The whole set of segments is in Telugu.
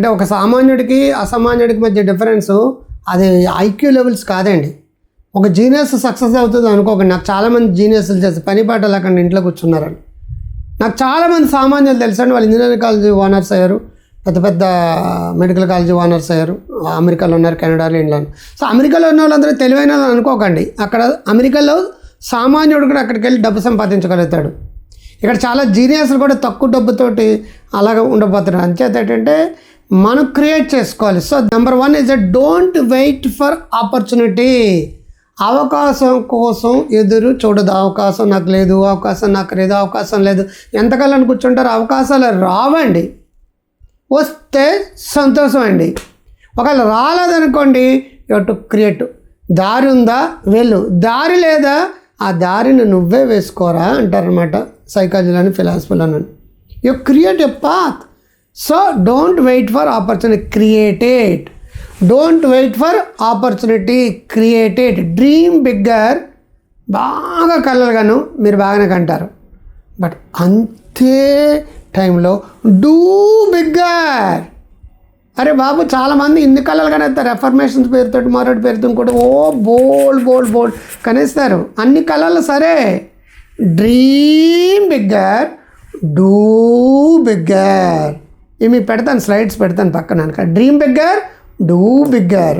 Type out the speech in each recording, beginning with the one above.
అంటే ఒక సామాన్యుడికి అసామాన్యుడికి మధ్య డిఫరెన్స్ అది ఐక్యూ లెవెల్స్ కాదండి. ఒక జీనియస్ సక్సెస్ అవుతుంది అనుకోకండి. నాకు చాలామంది జీనియస్లు చేసి పని పాట లేకుండా ఇంట్లో కూర్చున్నారని నాకు చాలామంది సామాన్యులు తెలుసండి వాళ్ళు ఇంజనీరింగ్ కాలేజీ ఓనర్స్ అయ్యారు. పెద్ద పెద్ద మెడికల్ కాలేజీ ఓనర్స్ అయ్యారు. అమెరికాలో ఉన్నారు కెనడాలో ఇంగ్లాండ్. సో అమెరికాలో ఉన్న వాళ్ళందరూ తెలివైన వాళ్ళు అనుకోకండి. అక్కడ అమెరికాలో సామాన్యుడు కూడా అక్కడికి వెళ్ళి డబ్బు సంపాదించగలుగుతాడు. ఇక్కడ చాలా జీనియస్లు కూడా తక్కువ డబ్బుతోటి అలాగ ఉండబోతున్నారు. అంచేత ఏంటంటే మనం క్రియేట్ చేసుకోవాలి. So number one is a don't wait for opportunity అవకాశం కోసం ఎదురు చూడదు. అవకాశం నాకు లేదు అవకాశం నాకు లేదు అవకాశం లేదు. ఎంతకాలం కూర్చుంటారు? అవకాశాలు రావండి. వస్తే సంతోషం అండి. ఒకవేళ రాలేదనుకోండి యూ టు క్రియేట్ దారి ఉందా? వెళ్ళు. దారి లేదా? ఆ దారిని నువ్వే వేసుకోరా అంటారనమాట సైకాలజీలోని ఫిలాసఫీలోని you create a path so don't wait for opportunity created don't wait for opportunity created dream bigger బాగా కలలుగాను మీరు బాగానే కంటారు. బట్ అంతే టైంలో డూ బిగ్గర్ అరే బాబు చాలామంది ఇన్ని కళలు కనేస్తారు రెఫర్మేషన్స్ పేరుతో మరొకటి పేరుతో ఇంకోటి ఓ బోల్డ్ బోల్డ్ బోల్డ్ కనేస్తారు. అన్ని కళలు సరే. డ్రీమ్ బిగ్గర్ డూ బిగ్గర్ ఇవి మీకు పెడతాను స్లైడ్స్ పెడతాను పక్కన అనక. డ్రీమ్ బిగ్గర్ డూ బిగ్గర్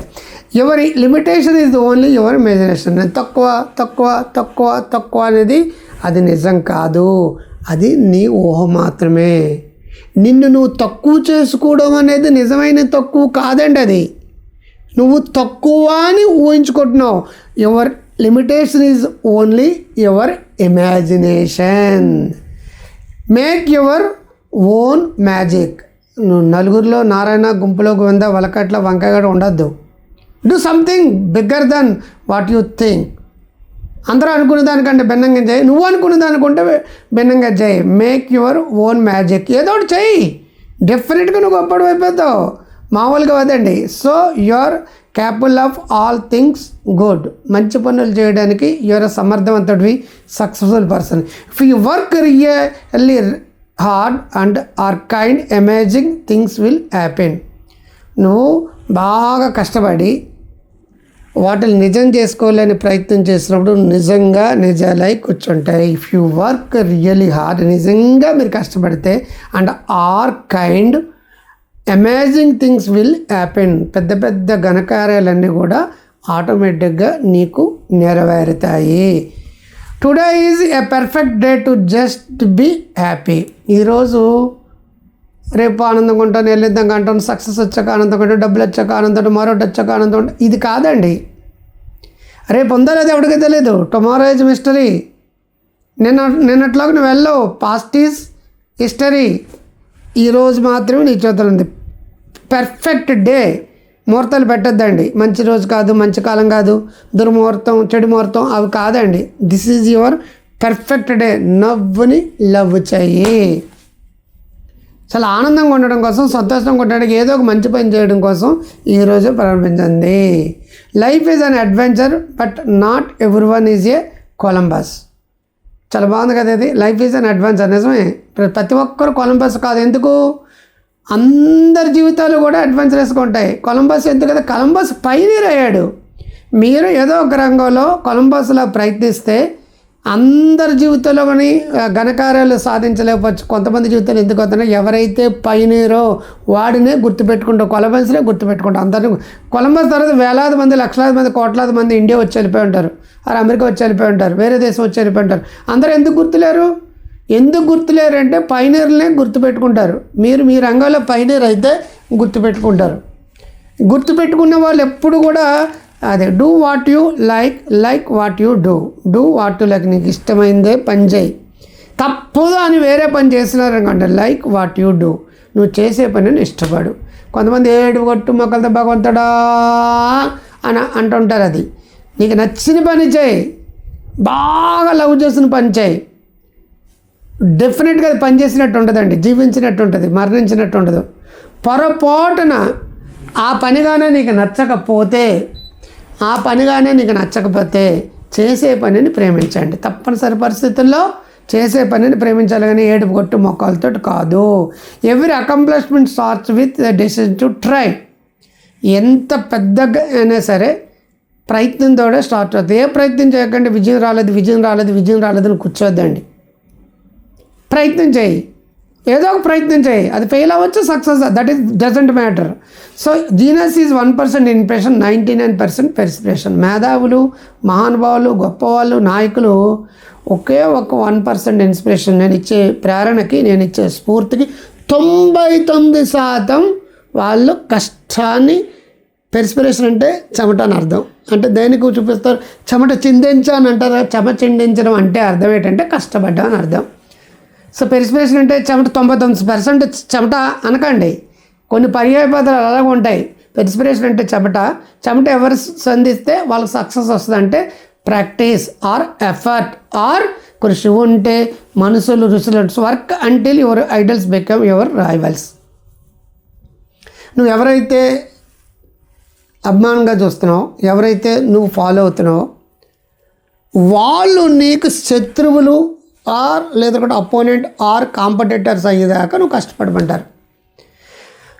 ఎవరి limitation is only your imagination తక్కువ తక్కువ తక్కువ తక్కువ అనేది అది నిజం కాదు. అది నీ ఊహ మాత్రమే. నిన్ను నువ్వు తక్కువ చేసుకోవడం అనేది నిజమైన తక్కువ కాదండి అది. నువ్వు తక్కువ అని ఊహించుకుంటున్నావు. Your limitation is only your imagination make your own magic నలుగురిలో నారాయణ గుంపులో గోవింద వలకట్ల వంకాయ కూడా ఉండద్దు. Do something bigger than what you think అందరూ అనుకున్న దానికంటే భిన్నంగా చేయి. నువ్వు అనుకున్న దానికంటే భిన్నంగా చేయి. మేక్ యువర్ ఓన్ మ్యాజిక్ ఏదో ఒకటి చెయ్యి. డెఫినెట్గా నువ్వు గొప్పడు అయిపోతావు మామూలుగా వదండి. So you're capable of all things good మంచి పనులు చేయడానికి your సమర్థవంతుడివి successful person if you work really hard and are kind amazing things will happen నువ్వు బాగా కష్టపడి వాటిని నిజం చేసుకోలేని ప్రయత్నం చేసినప్పుడు నిజంగా నిజాలై కూర్చుంటాయి. If you work really hard నిజంగా మీరు కష్టపడితే and are kind amazing things will happen పెద్ద పెద్ద ఘనకార్యాలన్నీ కూడా ఆటోమేటిక్గా నీకు నెరవేరుతాయి. Today is a perfect day to just be happy ఈరోజు రేపు ఆనందంగా ఉంటాను వెళ్ళిద్దాం అంటాను సక్సెస్ వచ్చాక ఆనందంగా ఉంటాను డబ్బులు వచ్చాక ఆనందం మరొకటి వచ్చాక ఆనందం ఉంటాను ఇది కాదండి. రేపు ఉందో లేదో ఎవరికి తెలియదు టుమారో ఈజ్ మిస్టరీ నిన్న నిన్నట్లోకి నువ్వు వెళ్ళవు. పాస్ట్ ఈజ్ హిస్టరీ ఈరోజు మాత్రమే నీ చేతులు ఉంది. పర్ఫెక్ట్ డే ముహూర్తాలు పెట్టద్దండి. మంచి రోజు కాదు మంచి కాలం కాదు దుర్ముహూర్తం చెడు ముహూర్తం అవి కాదండి. This is your perfect day నవ్వుని లవ్ చెయ్యి చాలా ఆనందంగా ఉండడం కోసం సంతోషంగా ఉండడానికి ఏదో ఒక మంచి పని చేయడం కోసం ఈరోజు ప్రారంభించండి. Life is an adventure but not everyone is a Columbus చాలా బాగుంది కదా ఇది. లైఫ్ ఈజ్ అన్ అడ్వెంచర్ నిజమే. ప్రతి ఒక్కరు కొలంబస్ కాదు. ఎందుకు? అందరి జీవితాలు కూడా అడ్వెంచరస్గా ఉంటాయి కొలంబస్ ఎందుకంటే కదా? కొలంబస్ పైనీర్ అయ్యాడు. మీరు ఏదో ఒక రంగంలో కొలంబస్లో ప్రయత్నిస్తే అందరి జీవితంలో కానీ ఘనకార్యాలు సాధించలేకపోవచ్చు. కొంతమంది జీవితాలు ఎందుకు అవుతున్నాయి? ఎవరైతే పైనీరో వాడినే గుర్తుపెట్టుకుంటాం కొలంబస్నే గుర్తుపెట్టుకుంటాం అందరినీ కొలంబస్ తర్వాత వేలాది మంది లక్షలాది మంది కోట్లాది మంది ఇండియా వచ్చి వెళ్ళిపోయి ఉంటారు. అరే అమెరికా వచ్చి వెళ్ళిపోయి ఉంటారు. వేరే దేశం వచ్చి వెళ్ళిపోయి ఉంటారు. అందరూ ఎందుకు గుర్తులేరు? ఎందుకు గుర్తులేరంటే పైనీర్లనే గుర్తుపెట్టుకుంటారు. మీరు మీ రంగంలో పైనీర్ అయితే గుర్తుపెట్టుకుంటారు. గుర్తుపెట్టుకున్న వాళ్ళు ఎప్పుడు కూడా అదే do what you like like what you do do what like నీకు ఇష్టమైందే పని చేయి. తప్పుదా అని వేరే పని చేస్తున్నారనుకోండి లైక్ వాట్ యు డూ నువ్వు చేసే పనిని ఇష్టపడు. కొంతమంది ఏడు కొట్టు మొక్కలతో భగవంతుడా అని అంటుంటారు అది. నీకు నచ్చిన పని చేయి. బాగా లవ్ చేసిన పని చేయి. డెఫినెట్గా అది పనిచేసినట్టు ఉంటుందండి జీవించినట్టు ఉంటుంది మరణించినట్టు ఉండదు. పొరపాటున ఆ పనిగానే నీకు నచ్చకపోతే ఆ పనిగానే నీకు నచ్చకపోతే చేసే పనిని ప్రేమించండి. తప్పనిసరి పరిస్థితుల్లో చేసే పనిని ప్రేమించాలి కానీ ఏడుపు కొట్టు మొక్కలతో కాదు. Every accomplishment starts with decision to try. ఎంత పెద్దగా అయినా సరే ప్రయత్నంతో స్టార్ట్ అవుతుంది. ఏ ప్రయత్నం చేయకండి విజయం రాలేదు విజయం రాలేదు విజయం రాలేదు అని కూర్చోద్దండి. ప్రయత్నం చేయి. ఏదో ఒక ప్రయత్నం చేయి. అది ఫెయిల్ అవ్వచ్చు success that is doesn't matter so genius is one percent inspiration ninety nine percent perspiration మేధావులు మహానుభావులు గొప్పవాళ్ళు నాయకులు ఒకే ఒక వన్ పర్సెంట్ ఇన్స్పిరేషన్ నేను ఇచ్చే ప్రేరణకి నేను ఇచ్చే స్ఫూర్తికి తొంభై తొమ్మిది శాతం వాళ్ళు కష్టాన్ని పెర్స్పిరేషన్ అంటే చెమట అని అర్థం. అంటే దేనికి చూపిస్తారు? చెమట చిందించాను అంటారా చెమ చిందించడం అంటే అర్థం ఏంటంటే కష్టపడ్డా అని అర్థం. సో పెరిసిపేషన్ అంటే చెమట తొంభై తొమ్మిది పర్సెంట్ చెమట అనకండి. కొన్ని పర్యాయ పదాలు అలాగే ఉంటాయి. పెరిసిపరేషన్ అంటే చెమట. చెమట ఎవరు సంధిస్తే వాళ్ళకి సక్సెస్ వస్తుందంటే ప్రాక్టీస్ ఆర్ ఎఫర్ట్ ఆర్ కృషి ఉంటే మనుషులు రుసులు work until your idols become your rivals నువ్వు ఎవరైతే అభిమానంగా చూస్తున్నావు ఎవరైతే నువ్వు ఫాలో అవుతున్నావో వాళ్ళు నీకు శత్రువులు ఆర్ లేదంటే అపోనెంట్ ఆర్ కాంపిటేటర్స్ అయ్యేదాకా నువ్వు కష్టపడమంటారు.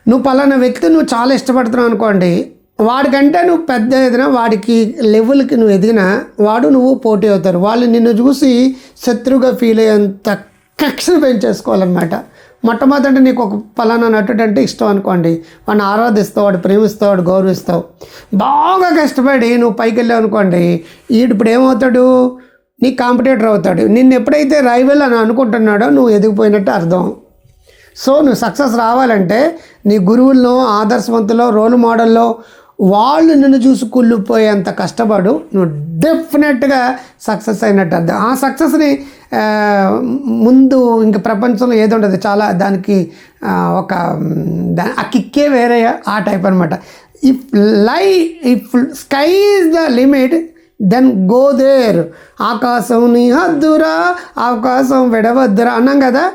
నువ్వు పలానా వ్యక్తి నువ్వు చాలా ఇష్టపడుతున్నావు అనుకోండి వాడికంటే నువ్వు పెద్ద ఎదిగినా వాడికి లెవెల్కి నువ్వు ఎదిగినా వాడు నువ్వు పోటీ అవుతారు. వాళ్ళు నిన్ను చూసి శత్రువుగా ఫీల్ అయ్యేంత కక్షను పెంచేసుకోవాలన్నమాట. మొట్టమొదటి నీకు ఒక పలానా నటుడు అంటే ఇష్టం అనుకోండి వాడిని ఆరాధిస్తావు వాడు ప్రేమిస్తావు వాడు గౌరవిస్తావు. బాగా కష్టపడి నువ్వు పైకి వెళ్ళావు అనుకోండి ఈడు ఇప్పుడు ఏమవుతాడు? నీ కాంపిటేటర్ అవుతాడు. నిన్ను ఎప్పుడైతే రైవల్ అని అనుకుంటున్నాడో నువ్వు ఎదిగిపోయినట్టు అర్థం. సో నువ్వు సక్సెస్ రావాలంటే నీ గురువుల్లో ఆదర్శవంతులో రోల్ మోడల్లో వాళ్ళు నిన్ను చూసి కుళ్ళిపోయేంత కష్టపడు నువ్వు డెఫినెట్గా సక్సెస్ అయినట్టు అర్థం. ఆ సక్సెస్ని ముందు ఇంక ప్రపంచంలో ఏది ఉండదు. చాలా దానికి ఒక దా ఆ కిక్కే వేరే ఆ టైప్ అనమాట if lie if sky is the limit then go there ఆకాశం నీ హద్దురా ఆకాశం విడవద్దురా అన్నాం కదా.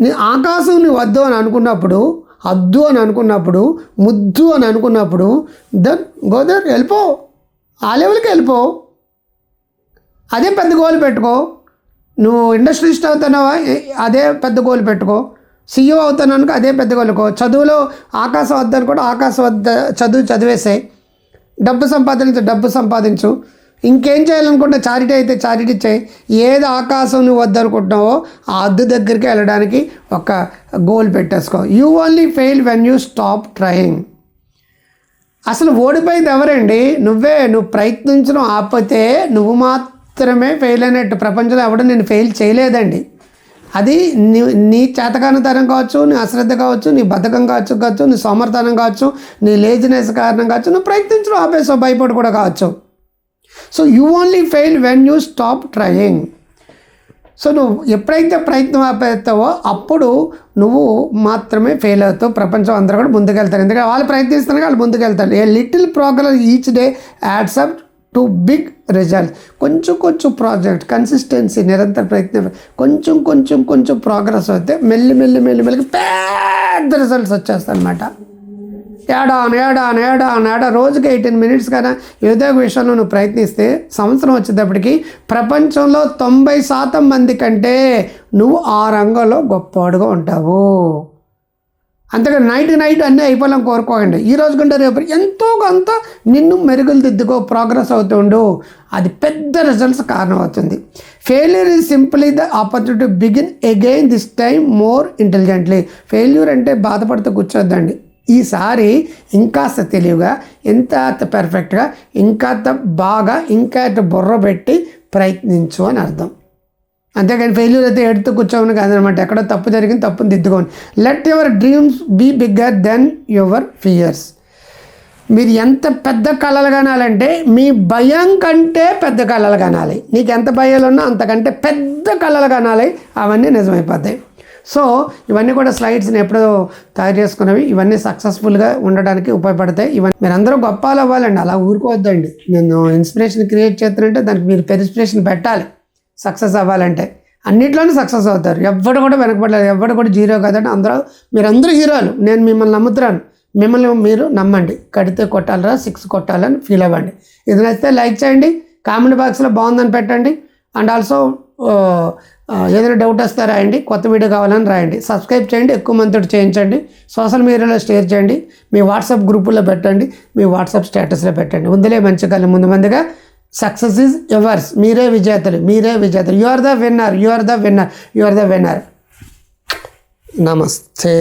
నీ ఆకాశం నీ వద్దు అని అనుకున్నప్పుడు అద్దు అని అనుకున్నప్పుడు ముద్దు అని అనుకున్నప్పుడు దెన్ గో దేర్ వెళ్ళిపో. ఆ లెవెల్కి వెళ్ళిపో. అదే పెద్ద గోల్ పెట్టుకో. నువ్వు ఇండస్ట్రియలిస్ట్ అవుతున్నావా? అదే పెద్ద గోల్ పెట్టుకో. సీఈఓ అవుతున్నానుకో అదే పెద్ద గోలుకో చదువులో ఆకాశం వద్దని కూడా ఆకాశం వద్ద చదువు చదివేసాయి. డబ్బు సంపాదించు డబ్బు సంపాదించు. ఇంకేం చేయాలనుకుంటే చారిటీ అయితే చారిటీ చేయి ఏది ఆకాశం నువ్వు వద్దనుకుంటున్నావో ఆ అద్దు దగ్గరికి వెళ్ళడానికి ఒక goal పెట్టేసుకో. You only fail when you stop trying అసలు ఓడిపోయింది ఎవరండి? నువ్వే. నువ్వు ప్రయత్నించడం ఆపితే నువ్వు మాత్రమే ఫెయిల్ అయినట్టు. ప్రపంచంలో ఎవడో నేను ఫెయిల్ చేయలేదండి. అది నీ నీ చేతకానితనం కావచ్చు నీ అశ్రద్ధ కావచ్చు నీ బద్ధకం కావచ్చు కావచ్చు నీ సోమర్థనం కావచ్చు నీ లేజినెస్ కారణం కావచ్చు నువ్వు ప్రయత్నించడం ఆపేసావు భయపడి కూడా కావచ్చు. So you only fail when you stop trying so నువ్వు ఎప్పుడైతే ప్రయత్నం ఆపేస్తావో అప్పుడు నువ్వు మాత్రమే ఫెయిల్ అవుతావు. ప్రపంచం అందరూ కూడా ముందుకెళ్తారు. ఎందుకంటే వాళ్ళు ప్రయత్నిస్తున్నారు వాళ్ళు ముందుకెళ్తారు. A little progress each day adds up to big result కొంచెం కొంచెం ప్రాజెక్ట్ కన్సిస్టెన్సీ నిరంతర ప్రయత్నం కొంచెం కొంచెం కొంచెం ప్రోగ్రెస్ అయితే మెల్లి మెల్లి మెల్లి మెల్లి పెద్ద రిజల్ట్స్ వచ్చేస్తాయి అనమాట ఏడాన్ ఏడాన్ ఏడాన్ ఏడా రోజుకి ఎయిటీన్ మినిట్స్ కన్నా ఏదో ఒక విషయంలో నువ్వు ప్రయత్నిస్తే సంవత్సరం వచ్చేటప్పటికి ప్రపంచంలో తొంభై శాతం మంది కంటే నువ్వు ఆ రంగంలో గొప్పవాడుగా ఉంటావు. అంతేగా నైట్ నైట్ అన్నీ అయిపోవాలని కోరుకోకండి. ఈ రోజు కంటే రేపు ఎంతో కొంత నిన్ను మెరుగులు దిద్దుకో ప్రోగ్రెస్ అవుతుండు అది పెద్ద రిజల్ట్స్ కారణమవుతుంది failure is simply the opportunity begin again this time more intelligently failure అంటే బాధపడుతూ కూర్చోద్దండి. ఈసారి ఇంకాస్త తెలివిగా ఇంత పర్ఫెక్ట్గా ఇంకాస్త బాగా ఇంకా బుర్ర పెట్టి ప్రయత్నించు అని అర్థం. అంతేకాని ఫెయిల్యూర్ అయితే ఎడుతూ కూర్చోమని కాదనమాట. ఎక్కడో తప్పు జరిగింది తప్పుని దిద్దుకోండి let your dreams be bigger than your fears మీరు ఎంత పెద్ద కళలు కనాలంటే మీ భయం కంటే పెద్ద కళలు కనాలి. నీకు ఎంత భయాలు ఉన్నా అంతకంటే పెద్ద కళలు కనాలి. అవన్నీ నిజమైపోతాయి. సో ఇవన్నీ కూడా స్లైడ్స్ని ఎప్పుడో తయారు చేసుకున్నవి. ఇవన్నీ సక్సెస్ఫుల్గా ఉండడానికి ఉపయోగపడతాయి. ఇవన్నీ మీరు అందరూ గొప్పలు అవ్వాలండి. అలా ఊరుకోవద్దండి. నేను ఇన్స్పిరేషన్ క్రియేట్ చేస్తానంటే దానికి మీరు పెరిస్పిరేషన్ పెట్టాలి. సక్సెస్ అవ్వాలంటే. అన్నిట్లోనే సక్సెస్ అవుతారు. ఎవ్వడు కూడా వెనకబడలేదు. ఎవడు కూడా జీరో కదండి. అందరూ మీరందరూ హీరోలు. నేను మిమ్మల్ని నమ్ముతున్నాను. మిమ్మల్ని మీరు నమ్మండి. కడితే కొట్టాలరా సిక్స్ కొట్టాలని ఫీల్ అవ్వండి. ఇది నచ్చితే లైక్ చేయండి. కామెంట్ బాక్స్లో బాగుందని పెట్టండి. అండ్ ఆల్సో ఏదైనా డౌట్ వస్తే రాయండి. కొత్త వీడియో కావాలని రాయండి. సబ్స్క్రైబ్ చేయండి. ఎక్కువ మందితో చేయించండి. సోషల్ మీడియాలో షేర్ చేయండి. మీ వాట్సాప్ గ్రూపుల్లో పెట్టండి. మీ వాట్సాప్ స్టేటస్లో పెట్టండి. ఉందిలే మంచి కాలం ముందు మందిగా. సక్సెస్ ఈజ్ ఎవర్స్ మీరే విజేతలు. మీరే విజేతలు. You are the winner you are the winner you are the winner నమస్తే